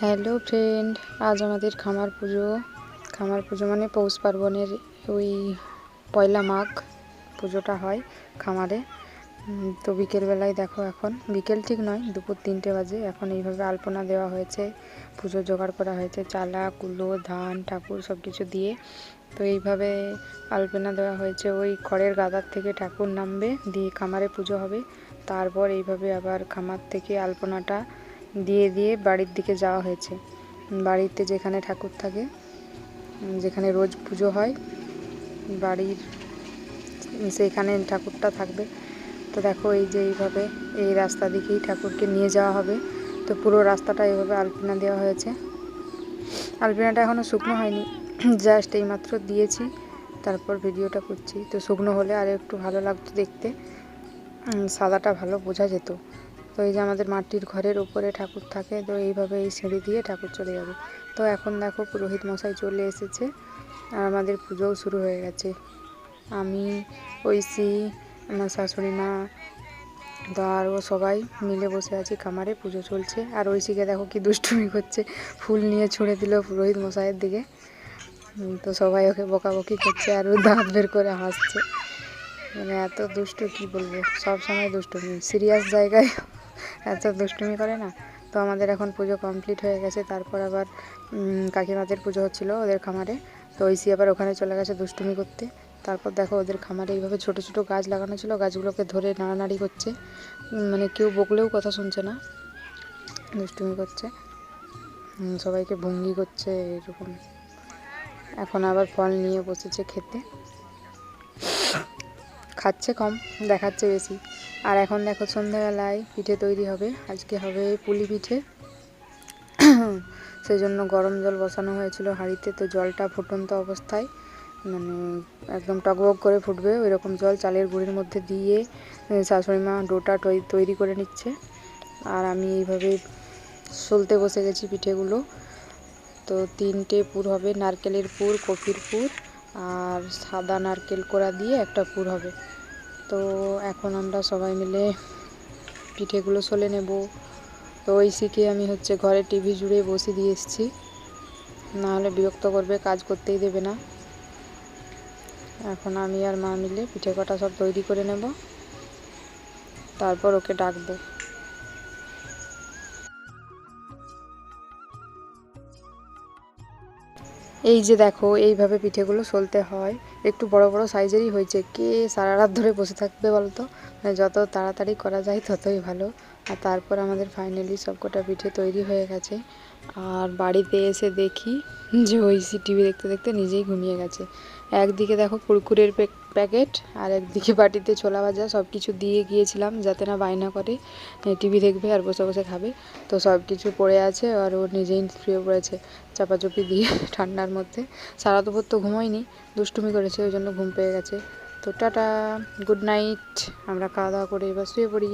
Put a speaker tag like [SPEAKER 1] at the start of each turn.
[SPEAKER 1] Hello friend, আজ আমাদের খামার পুজো। খামার পুজো মানে পৌষ পার্বণের ওই পয়লা মাঘ পুজোটা হয় খামারে। তো বিকেলবেলায় দেখো এখন, বিকেল ঠিক নয়, দুপুর তিনটে বাজে। এখন এইভাবে আলপনা দেওয়া হয়েছে, পুজো জোগাড় করা হয়েছে, চালা, কুলো, ধান, ঠাকুর সব কিছু দিয়ে। তো এইভাবে আলপনা দেওয়া হয়েছে, ওই খড়ের গাদার থেকে ঠাকুর নামবে, দিয়ে খামারে পুজো হবে। তারপর এইভাবে আবার খামার থেকে আলপনাটা দিয়ে দিয়ে বাড়ির দিকে যাওয়া হয়েছে। বাড়িতে যেখানে ঠাকুর থাকে, যেখানে রোজ পুজো হয়, বাড়ির সেইখানে ঠাকুরটা থাকবে। তো দেখো এই যে এইভাবে এই রাস্তা দিকেই ঠাকুরকে নিয়ে যাওয়া হবে। তো পুরো রাস্তাটা এইভাবে আলপনা দেওয়া হয়েছে। আলপনাটা এখনও শুকনো হয়নি। জাস্ট এইমাত্র দিয়েছি, তারপর ভিডিওটা করছি। তো শুকনো হলে আরও একটু ভালো লাগতো দেখতে। সাদাটা ভালো বোঝা যেত। তো এই যে আমাদের মাটির ঘরের উপরে ঠাকুর থাকে, তো এইভাবে এই সিঁড়ি দিয়ে ঠাকুর চলে যাবে। তো এখন দেখো পুরোহিত মশাই চলে এসেছে, আর আমাদের পুজোও শুরু হয়ে গেছে। আমি, ঐশী, আমার শাশুড়ি মা তো আরও সবাই মিলে বসে আছি খামারে, পুজো চলছে। আর ঐশীকে দেখো কি দুষ্টুমি করছে, ফুল নিয়ে ছুঁড়ে দিল পুরোহিত মশাইয়ের দিকে। তো সবাই ওকে বকাবকি করছে, আর ও দাঁত বের করে হাসছে। মানে এত দুষ্টু কি বলব, সব সময় দুষ্টুমি। সিরিয়াস জায়গায় এত দুষ্টুমি করে না। তো আমাদের এখন পুজো কমপ্লিট হয়ে গেছে, তারপর আবার কাকিমাদের পুজো হচ্ছিল ওদের খামারে। তো ঐশী আবার ওখানে চলে গেছে দুষ্টুমি করতে। তারপর দেখো ওদের খামারে এইভাবে ছোট ছোট গাছ লাগানো ছিল, গাছগুলোকে ধরে নাড়ানাড়ি করছে। মানে কেউ বকলেও কথা শুনছে না। দুষ্টুমি করছে। সবাইকে ভঙ্গি করছে, এরকম। এখন আবার ফল নিয়ে বসেছে খেতে। খাচ্ছে কম, দেখাচ্ছে বেশি। আর এখন দেখো সন্ধ্যাবেলায় পিঠে তৈরি হবে। আজকে হবে পুলি পিঠে। সেই জন্য গরম জল বসানো হয়েছিল হাঁড়িতে, তো জলটা ফুটন্ত অবস্থায় মানে একদম টকবক করে ফুটবে। ওই রকম জল চালের গুঁড়ির মধ্যে দিয়ে শাশুড়ি মা ডোটা তৈরি করে নিচ্ছে। আর আমি এইভাবে সলতে বসে গেছি পিঠেগুলো। তো তিনটে পুর হবে, নারকেলের পুর কফির পুর, আর সাদা নারকেল কোড়া দিয়ে একটা পুর হবে। তো এখন আমরা সবাই মিলে পিঠেগুলো চলে নেব। তো ওই শিখে আমি হচ্ছে ঘরে টিভি জুড়ে বসে দিয়ে এসেছি। নাহলে বিরক্ত করবে, কাজ করতেই দেবে না। এখন আমি আর মা মিলে পিঠে কটা সব তৈরি করে নেব। তারপর ওকে ডাকবো। এই যে দেখো, এইভাবে পিঠেগুলো সলতে হয়। একটু বড় বড় সাইজেরই হয়েছে। কে সারা রাত ধরে বসে থাকবে বলতো? মানে যত তাড়াতাড়ি করা যায় ততই ভালো। আর তারপর আমাদের ফাইনালি সবকটা পিঠে তৈরি হয়ে গেছে। আর বাড়িতে এসে দেখি যে ওই সি টিভি দেখতে দেখতে নিজেই ঘুমিয়ে গেছে। একদিকে দেখো কুরকুরের প্যাকেট আর একদিকে বাটিতে ছোলা ভাজা সব কিছু দিয়ে গিয়েছিলাম যাতে না বায়না করে। টিভি দেখবে আর বসে বসে খাবে। তো সব কিছু পড়ে আছে আর ও নিজেই শুয়ে পড়েছে চাপাচুপি দিয়ে ঠান্ডার মধ্যে। সারা দুপুর তো ঘুমোয়নি, দুষ্টুমি করেছে, ওই জন্য ঘুম পেয়ে গেছে। তো টাটা, গুড নাইট। আমরা খাওয়া দাওয়া করে এবার শুয়ে পড়ি।